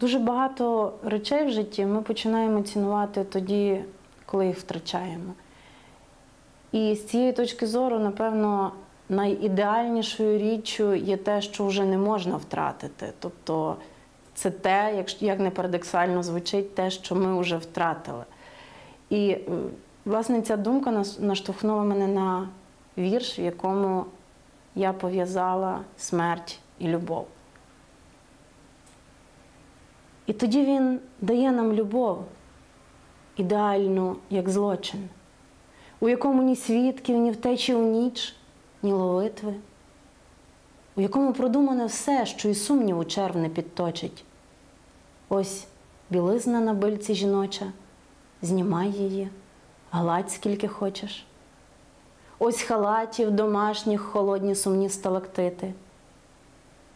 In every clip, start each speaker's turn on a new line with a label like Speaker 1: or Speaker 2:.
Speaker 1: Дуже багато речей в житті ми починаємо цінувати тоді, коли їх втрачаємо. І з цієї точки зору, напевно, найідеальнішою річчю є те, що вже не можна втратити. Тобто це те, як, не парадоксально звучить, те, що ми вже втратили. І власне ця думка наштовхнула мене на вірш, в якому я пов'язала смерть і любов. І тоді він дає нам любов, ідеальну, як злочин, у якому ні свідків, ні втечі у ніч, ні ловитви, у якому продумане все, що і сумнів у черв підточить. Ось білизна на бильці жіноча, знімай її, гладь скільки хочеш. Ось халатів домашніх холодні сумні сталактити.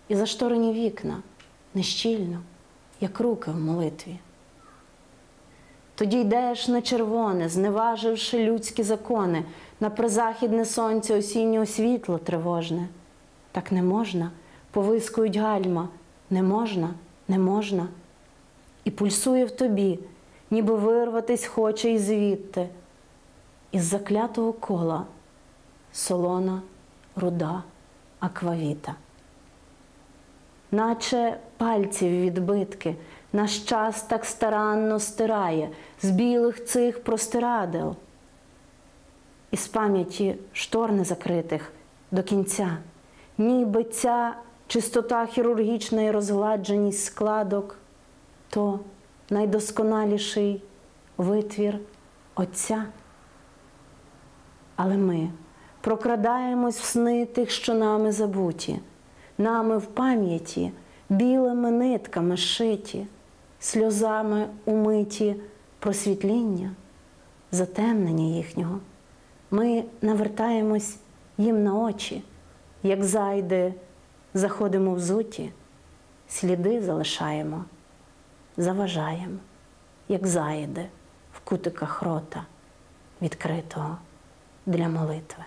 Speaker 1: І зашторені вікна нещільно, як руки в молитві. Тоді йдеш на червоне, зневаживши людські закони, на призахідне сонце осіннього світло тривожне. Так не можна, повискують гальма, не можна, не можна. І пульсує в тобі, ніби вирватись хоче і звідти, із заклятого кола солона, руда, аквавіта. Наче пальців відбитки, наш час так старанно стирає з білих цих простирадел. Із пам'яті штор незакритих до кінця, ніби ця чистота хірургічна розгладженість складок, то найдосконаліший витвір Отця. Але ми прокрадаємось в сни тих, що нами забуті, нами в пам'яті, білими нитками шиті, сльозами умиті просвітління, затемнення їхнього. Ми навертаємось їм на очі, як зайди, заходимо в зуті, сліди залишаємо, заважаємо, як заїди в кутиках рота, відкритого для молитви.